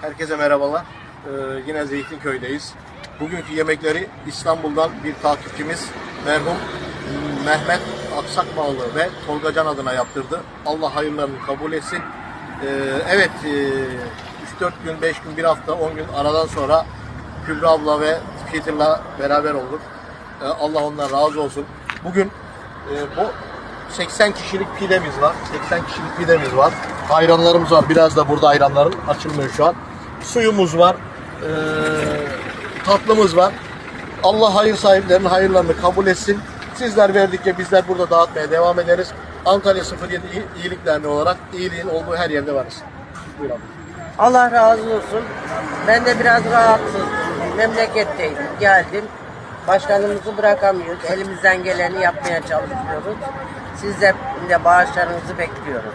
Herkese merhabalar. Ee, yine Zeytinköy'deyiz. Bugünkü yemekleri İstanbul'dan bir takipçimiz merhum Mehmet Aksakbağlı ve Tolga Can adına yaptırdı. Allah hayırlarını kabul etsin. Ee, evet, e, 3-4 gün, 5 gün, 1 hafta, 10 gün aradan sonra Kübra abla ve Peter'la beraber olduk. Ee, Allah ondan razı olsun. Bugün e, bu 80 kişilik pidemiz var. 80 kişilik pidemiz var. Ayranlarımız var. Biraz da burada ayranların açılmıyor şu an. Suyumuz var. Ee, tatlımız var. Allah hayır sahiplerinin hayırlarını kabul etsin. Sizler verdikçe bizler burada dağıtmaya devam ederiz. Antalya 07 İyi- İyilik Derneği olarak iyiliğin olduğu her yerde varız. Buyur abi. Allah razı olsun. Ben de biraz rahatsızdım. Memleketteydim. Geldim. Başkanımızı bırakamıyoruz. Elimizden geleni yapmaya çalışıyoruz. Sizlerle bağışlarınızı bekliyoruz.